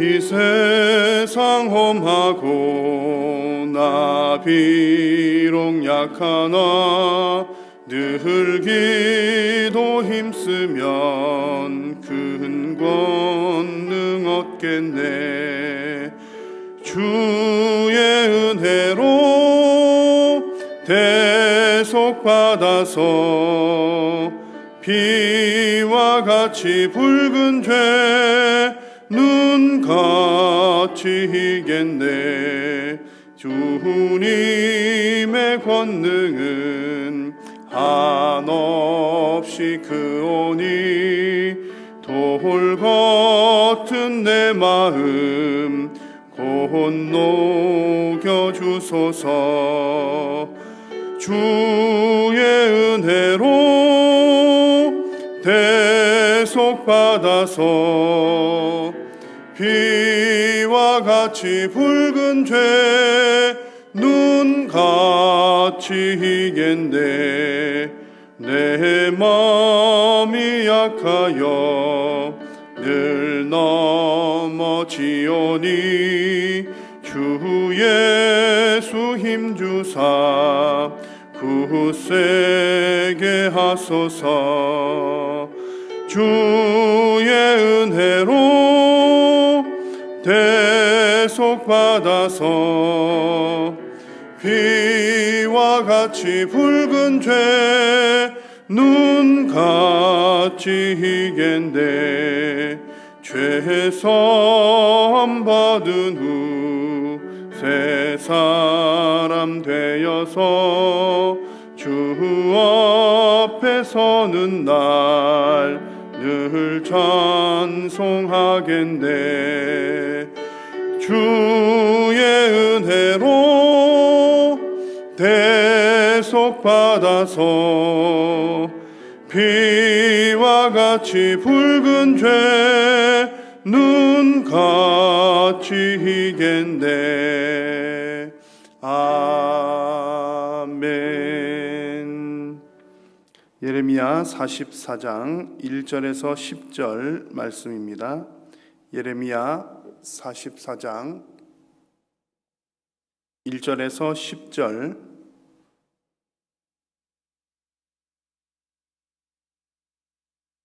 이 세상 험하고 나 비록 약하나 늘 기도 힘쓰면 큰 권능 얻겠네. 주의 은혜로 대속받아서 비와 같이 붉은 죄 희겠네. 주님의 권능은 한없이 크오니 돌 같은 내 마음 곧 녹여주소서. 주의 은혜로 대속받아서 같이 붉은 죄 눈같이 희겠네. 내 마음이 약하여 늘 넘어지오니 주 예수 힘주사 굳세게 하소서. 주의 은혜로 대 속받아서 비와 같이 붉은 죄 눈같이 희겐데 죄선 받은 후 새 사람 되어서 주 앞에 서는 날 늘 찬송하겠네 주의 은혜로 대속받아서 비와 같이 붉은 죄 눈같이 희겠네 아멘 예레미야 44장 1절에서 10절 말씀입니다. 예레미야 44장 1절에서 10절.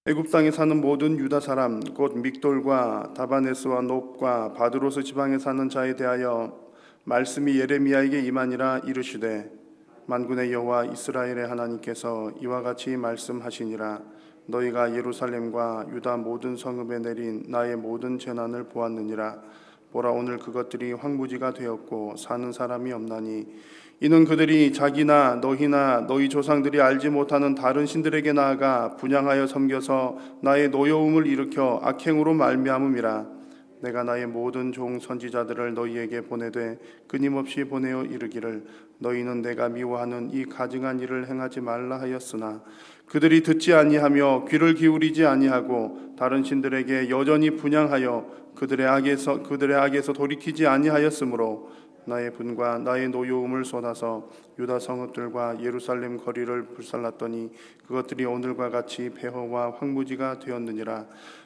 애굽 땅에 사는 모든 유다 사람 곧 믹돌과 다바네스와 놉과 바드로스 지방에 사는 자에 대하여 말씀이 예레미야에게 임하니라 이르시되 만군의 여호와 이스라엘의 하나님께서 이와 같이 말씀하시니라 너희가 예루살렘과 유다 모든 성읍에 내린 나의 모든 재난을 보았느니라. 보라 오늘 그것들이 황무지가 되었고 사는 사람이 없나니. 이는 그들이 자기나 너희나 너희 조상들이 알지 못하는 다른 신들에게 나아가 분양하여 섬겨서 나의 노여움을 일으켜 악행으로 말미암음이라. 내가 나의 모든 종 선지자들을 너희에게 보내되 끊임없이 보내어 이르기를 너희는 내가 미워하는 이 가증한 일을 행하지 말라 하였으나 그들이 듣지 아니하며 귀를 기울이지 아니하고 다른 신들에게 여전히 분양하여 그들의 악에서 그들의 악에서 돌이키지 아니하였으므로 나의 분과 나의 노여움을 쏟아서 유다 성읍들과 예루살렘 거리를 불살랐더니 그것들이 오늘과 같이 폐허와 황무지가 되었느니라.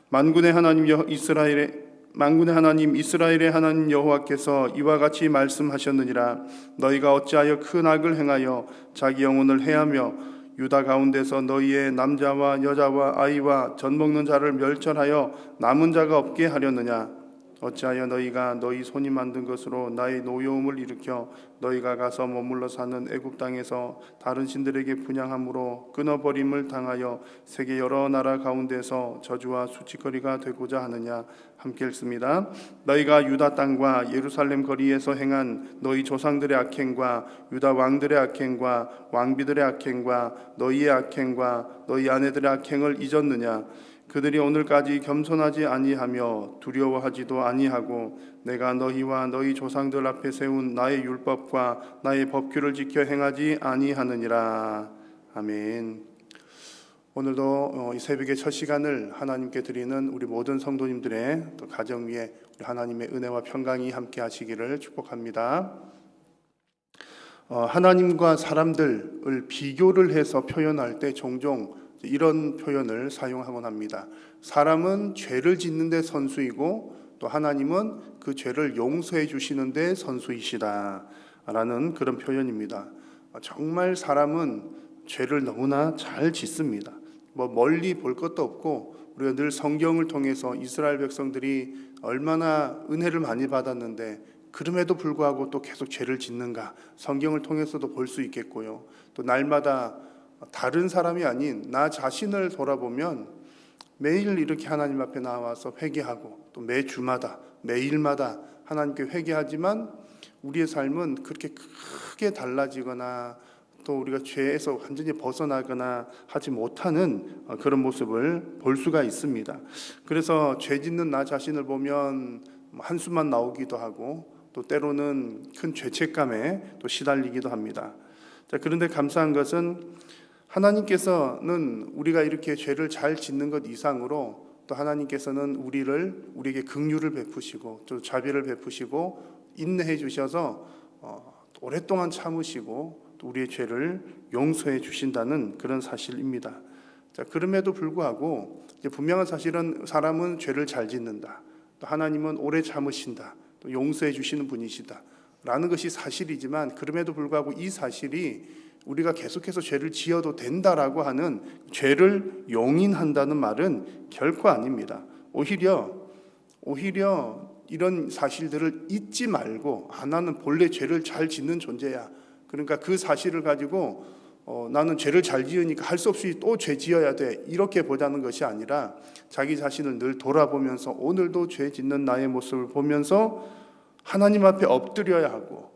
만군의 하나님 여 이스라엘의 만군의 하나님 이스라엘의 하나님 여호와께서 이와 같이 말씀하셨느니라. 너희가 어찌하여 큰 악을 행하여 자기 영혼을 해하며 유다 가운데서 너희의 남자와 여자와 아이와 젖 먹는 자를 멸절하여 남은 자가 없게 하려느냐 어찌하여 너희가 너희 손이 만든 것으로 나의 노여움을 일으켜 너희가 가서 머물러 사는 애굽 땅에서 다른 신들에게 분양함으로 끊어버림을 당하여 세계 여러 나라 가운데서 저주와 수치거리가 되고자 하느냐 함께 읽습니다. 너희가 유다 땅과 예루살렘 거리에서 행한 너희 조상들의 악행과 유다 왕들의 악행과 왕비들의 악행과 너희의 악행과 너희 아내들의 악행을 잊었느냐 그들이 오늘까지 겸손하지 아니하며 두려워하지도 아니하고 내가 너희와 너희 조상들 앞에 세운 나의 율법과 나의 법규를 지켜 행하지 아니하느니라 아멘. 오늘도 어, 이 새벽의 첫 시간을 하나님께 드리는 우리 모든 성도님들의 또 가정 위에 하나님의 은혜와 평강이 함께 하시기를 축복합니다. 어, 하나님과 사람들을 비교를 해서 표현할 때 종종 이런 표현을 사용하곤 합니다. 사람은 죄를 짓는데 선수이고 또 하나님은 그 죄를 용서해 주시는데 선수이시다 라는 그런 표현입니다. 정말 사람은 죄를 너무나 잘 짓습니다. 뭐 멀리 볼 것도 없고 우리가 늘 성경을 통해서 이스라엘 백성들이 얼마나 은혜를 많이 받았는데 그럼에도 불구하고 또 계속 죄를 짓는가 성경을 통해서도 볼 수 있겠고요. 또 날마다 다른 사람이 아닌 나 자신을 돌아보면 매일 이렇게 하나님 앞에 나와서 회개하고 또 매 주마다 매일마다 하나님께 회개하지만 우리의 삶은 그렇게 크게 달라지거나 또 우리가 죄에서 완전히 벗어나거나 하지 못하는 그런 모습을 볼 수가 있습니다. 그래서 죄 짓는 나 자신을 보면 한숨만 나오기도 하고 또 때로는 큰 죄책감에 또 시달리기도 합니다. 자, 그런데 감사한 것은 하나님께서는 우리가 이렇게 죄를 잘 짓는 것 이상으로 또 하나님께서는 우리를 우리에게 긍휼을 베푸시고 또 자비를 베푸시고 인내해 주셔서 어, 오랫동안 참으시고 또 우리의 죄를 용서해 주신다는 그런 사실입니다. 자, 그럼에도 불구하고 분명한 사실은 사람은 죄를 잘 짓는다. 또 하나님은 오래 참으신다. 또 용서해 주시는 분이시다. 라는 것이 사실이지만 그럼에도 불구하고 이 사실이 우리가 계속해서 죄를 지어도 된다라고 하는 죄를 용인한다는 말은 결코 아닙니다. 오히려 오히려 이런 사실들을 잊지 말고 아 나는 본래 죄를 잘 짓는 존재야. 그러니까 그 사실을 가지고 어, 나는 죄를 잘 지으니까 할 수 없이 또 죄 지어야 돼. 이렇게 보자는 것이 아니라 자기 자신을 늘 돌아보면서 오늘도 죄 짓는 나의 모습을 보면서 하나님 앞에 엎드려야 하고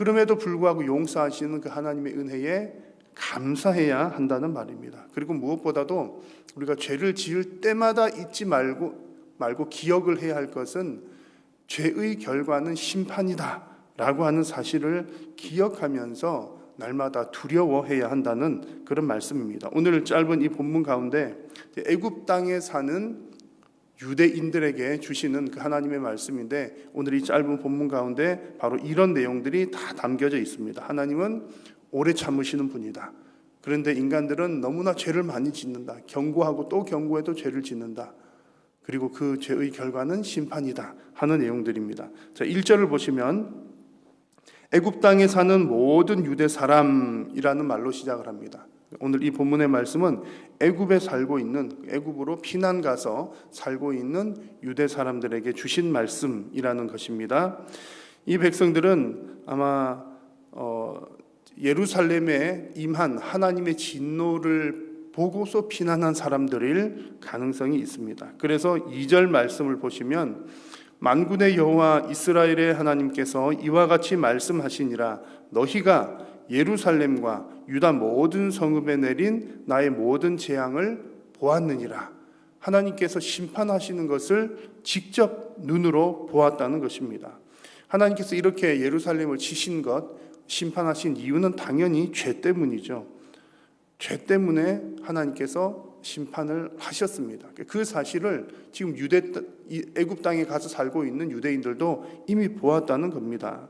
그럼에도 불구하고 용서하시는 그 하나님의 은혜에 감사해야 한다는 말입니다. 그리고 무엇보다도 우리가 죄를 지을 때마다 잊지 말고 말고 기억을 해야 할 것은 죄의 결과는 심판이다라고 하는 사실을 기억하면서 날마다 두려워해야 한다는 그런 말씀입니다. 오늘 짧은 이 본문 가운데 애굽 땅에 사는 유대인들에게 주시는 그 하나님의 말씀인데 오늘 이 짧은 본문 가운데 바로 이런 내용들이 다 담겨져 있습니다. 하나님은 오래 참으시는 분이다. 그런데 인간들은 너무나 죄를 많이 짓는다. 경고하고 또 경고해도 죄를 짓는다. 그리고 그 죄의 결과는 심판이다 하는 내용들입니다. 자, 1절을 보시면 애굽 땅에 사는 모든 유대 사람이라는 말로 시작을 합니다. 오늘 이 본문의 말씀은 애굽에 살고 있는 애굽으로 피난 가서 살고 있는 유대 사람들에게 주신 말씀이라는 것입니다. 이 백성들은 아마 어, 예루살렘에 임한 하나님의 진노를 보고서 피난한 사람들일 가능성이 있습니다. 그래서 2절 말씀을 보시면 만군의 여호와 이스라엘의 하나님께서 이와 같이 말씀하시니라 너희가 예루살렘과 유다 모든 성읍에 내린 나의 모든 재앙을 보았느니라. 하나님께서 심판하시는 것을 직접 눈으로 보았다는 것입니다. 하나님께서 이렇게 예루살렘을 치신 것, 심판하신 이유는 당연히 죄 때문이죠. 죄 때문에 하나님께서 심판을 하셨습니다. 그 사실을 지금 유대 애굽 땅에 가서 살고 있는 유대인들도 이미 보았다는 겁니다.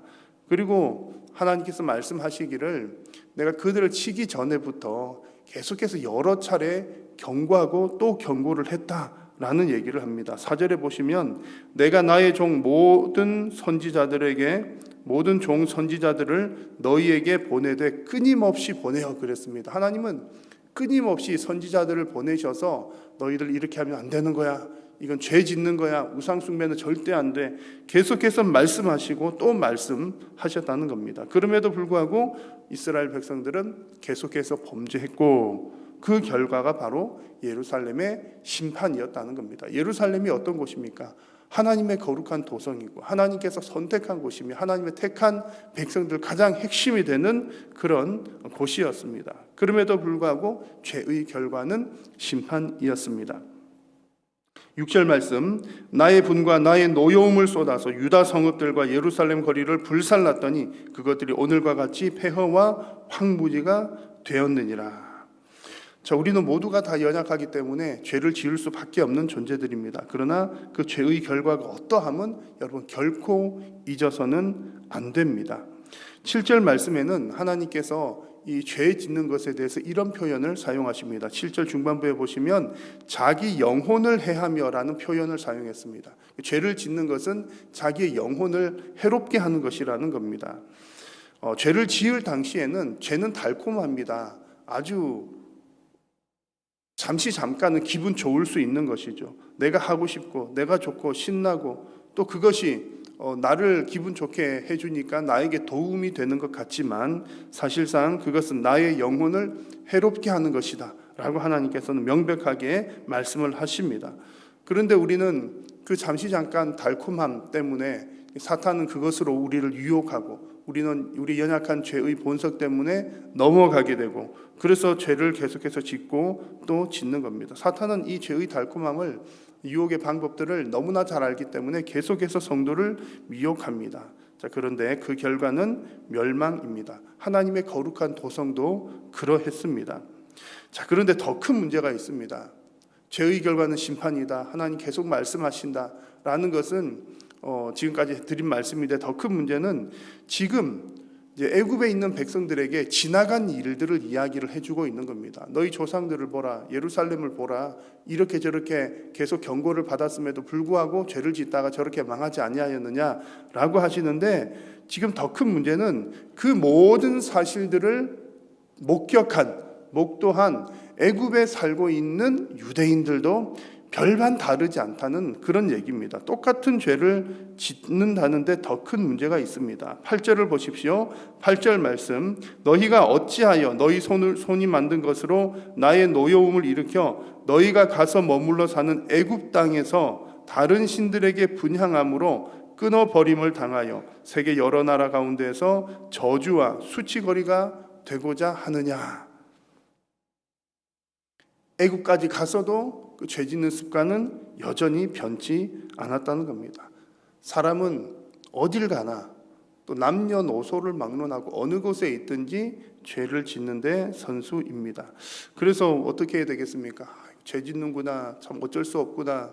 그리고 하나님께서 말씀하시기를 내가 그들을 치기 전에부터 계속해서 여러 차례 경고하고 또 경고를 했다라는 얘기를 합니다. 사절에 보시면 내가 나의 종 모든 선지자들에게 모든 종 선지자들을 너희에게 보내되 끊임없이 보내어 그랬습니다. 하나님은 끊임없이 선지자들을 보내셔서 너희들 이렇게 하면 안 되는 거야. 이건 죄 짓는 거야. 우상 숭배는 절대 안 돼. 계속해서 말씀하시고 또 말씀하셨다는 겁니다. 그럼에도 불구하고 이스라엘 백성들은 계속해서 범죄했고 그 결과가 바로 예루살렘의 심판이었다는 겁니다. 예루살렘이 어떤 곳입니까? 하나님의 거룩한 도성이고 하나님께서 선택한 곳이며 하나님의 택한 백성들 가장 핵심이 되는 그런 곳이었습니다. 그럼에도 불구하고 죄의 결과는 심판이었습니다. 6절 말씀 나의 분과 나의 노여움을 쏟아서 유다 성읍들과 예루살렘 거리를 불살랐더니 그것들이 오늘과 같이 폐허와 황무지가 되었느니라. 자, 우리는 모두가 다 연약하기 때문에 죄를 지을 수밖에 없는 존재들입니다. 그러나 그 죄의 결과가 어떠함은 여러분 결코 잊어서는 안 됩니다. 7절 말씀에는 하나님께서 이 죄 짓는 것에 대해서 이런 표현을 사용하십니다. 7절 중반부에 보시면 자기 영혼을 해하며라는 표현을 사용했습니다. 죄를 짓는 것은 자기의 영혼을 해롭게 하는 것이라는 겁니다. 어, 죄를 지을 당시에는 죄는 달콤합니다. 아주 잠시 잠깐은 기분 좋을 수 있는 것이죠. 내가 하고 싶고, 내가 좋고, 신나고, 또 그것이 어, 나를 기분 좋게 해주니까 나에게 도움이 되는 것 같지만 사실상 그것은 나의 영혼을 해롭게 하는 것이다. 라고 하나님께서는 명백하게 말씀을 하십니다. 그런데 우리는 그 잠시 잠깐 달콤함 때문에 사탄은 그것으로 우리를 유혹하고 우리는 우리 연약한 죄의 본성 때문에 넘어가게 되고 그래서 죄를 계속해서 짓고 또 짓는 겁니다. 사탄은 이 죄의 달콤함을 유혹의 방법들을 너무나 잘 알기 때문에 계속해서 성도를 미혹합니다. 자, 그런데 그 결과는 멸망입니다. 하나님의 거룩한 도성도 그러했습니다. 자, 그런데 더 큰 문제가 있습니다. 죄의 결과는 심판이다. 하나님 계속 말씀하신다. 라는 것은 어, 지금까지 드린 말씀인데 더 큰 문제는 지금 애굽에 있는 백성들에게 지나간 일들을 이야기를 해주고 있는 겁니다. 너희 조상들을 보라, 예루살렘을 보라. 이렇게 저렇게 계속 경고를 받았음에도 불구하고 죄를 짓다가 저렇게 망하지 아니하였느냐라고 하시는데 지금 더 큰 문제는 그 모든 사실들을 목격한 목도한 애굽에 살고 있는 유대인들도 별반 다르지 않다는 그런 얘기입니다. 똑같은 죄를 짓는다는데 더 큰 문제가 있습니다. 8절을 보십시오. 8절 말씀. 너희가 어찌하여 너희 손을 손이 만든 것으로 나의 노여움을 일으켜 너희가 가서 머물러 사는 애굽 땅에서 다른 신들에게 분향함으로 끊어 버림을 당하여 세계 여러 나라 가운데서 저주와 수치거리가 되고자 하느냐. 애굽까지 가서도 그 죄 짓는 습관은 여전히 변치 않았다는 겁니다. 사람은 어딜 가나 또 남녀노소를 막론하고 어느 곳에 있든지 죄를 짓는데 선수입니다. 그래서 어떻게 해야 되겠습니까? 죄 짓는구나. 참 어쩔 수 없구나.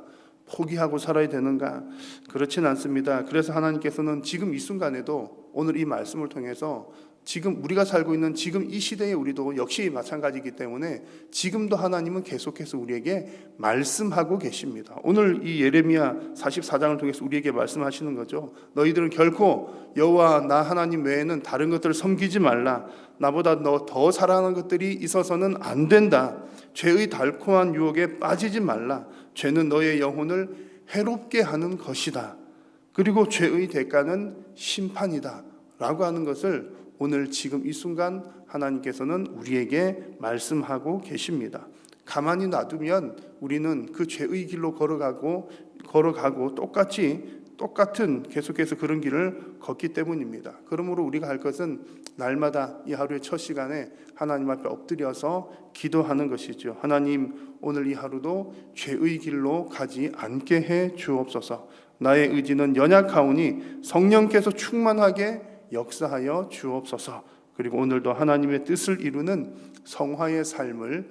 포기하고 살아야 되는가? 그렇진 않습니다. 그래서 하나님께서는 지금 이 순간에도 오늘 이 말씀을 통해서 지금 우리가 살고 있는 지금 이 시대에 우리도 역시 마찬가지이기 때문에 지금도 하나님은 계속해서 우리에게 말씀하고 계십니다. 오늘 이 예레미야 44장을 통해서 우리에게 말씀하시는 거죠. 너희들은 결코 여호와 나 하나님 외에는 다른 것들을 섬기지 말라. 나보다 너 더 사랑하는 것들이 있어서는 안 된다. 죄의 달콤한 유혹에 빠지지 말라. 죄는 너의 영혼을 해롭게 하는 것이다. 그리고 죄의 대가는 심판이다. 라고 하는 것을 오늘 지금 이 순간 하나님께서는 우리에게 말씀하고 계십니다. 가만히 놔두면 우리는 그 죄의 길로 걸어가고 걸어가고 똑같이 똑같은 계속해서 그런 길을 걷기 때문입니다. 그러므로 우리가 할 것은 날마다 이 하루의 첫 시간에 하나님 앞에 엎드려서 기도하는 것이죠. 하나님 오늘 이 하루도 죄의 길로 가지 않게 해 주옵소서. 나의 의지는 연약하오니 성령께서 충만하게 역사하여 주옵소서. 그리고 오늘도 하나님의 뜻을 이루는 성화의 삶을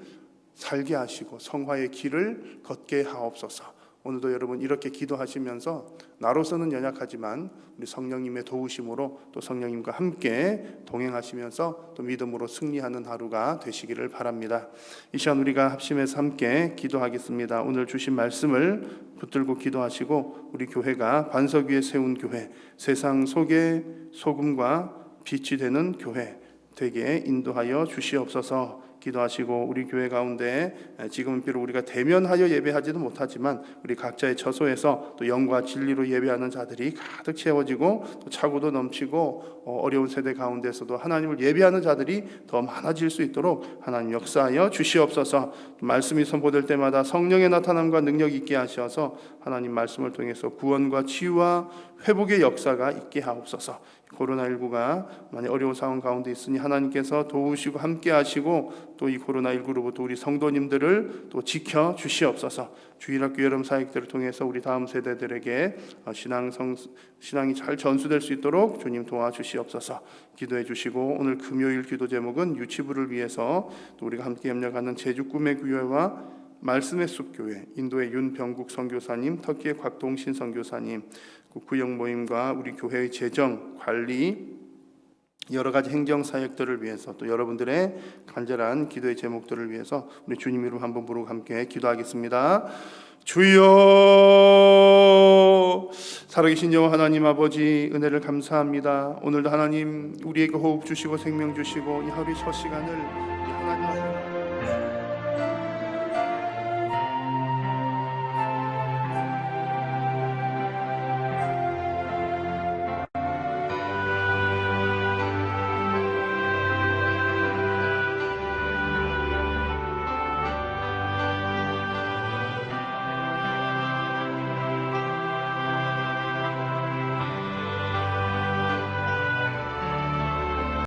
살게 하시고 성화의 길을 걷게 하옵소서. 오늘도 여러분 이렇게 기도하시면서 나로서는 연약하지만 우리 성령님의 도우심으로 또 성령님과 함께 동행하시면서 또 믿음으로 승리하는 하루가 되시기를 바랍니다. 이 시간 우리가 합심해서 함께 기도하겠습니다. 오늘 주신 말씀을 붙들고 기도하시고 우리 교회가 반석 위에 세운 교회, 세상 속의 소금과 빛이 되는 교회 되게 인도하여 주시옵소서. 기도하시고 우리 교회 가운데 지금은 비록 우리가 대면하여 예배하지도 못하지만 우리 각자의 처소에서 또 영과 진리로 예배하는 자들이 가득 채워지고 또 차고도 넘치고 어, 어려운 세대 가운데서도 하나님을 예배하는 자들이 더 많아질 수 있도록 하나님 역사하여 주시옵소서. 말씀이 선포될 때마다 성령의 나타남과 능력 있게 하셔서 하나님 말씀을 통해서 구원과 치유와 회복의 역사가 있게 하옵소서. 코로나19가 많이 어려운 상황 가운데 있으니 하나님께서 도우시고 함께 하시고 또 이 코로나19로부터 우리 성도님들을 또 지켜 주시옵소서. 주일학교 여름 사역들을 통해서 우리 다음 세대들에게 어, 신앙 성 신앙이 잘 전수될 수 있도록 주님 도와주시옵소서. 기도해 주시고 오늘 금요일 기도 제목은 유치부를 위해서 또 우리가 함께 협력하는 제주 꿈의 교회와 말씀의 숲 교회, 인도의 윤병국 선교사님, 터키의 곽동신 선교사님, 그 구역 모임과 우리 교회의 재정 관리 여러 가지 행정 사역들을 위해서 또 여러분들의 간절한 기도의 제목들을 위해서 우리 주님 이름 한번 부르고 함께 기도하겠습니다. 주여 살아계신 여호와 하나님 아버지 은혜를 감사합니다. 오늘도 하나님 우리에게 호흡 주시고 생명 주시고 이 하루의 첫 시간을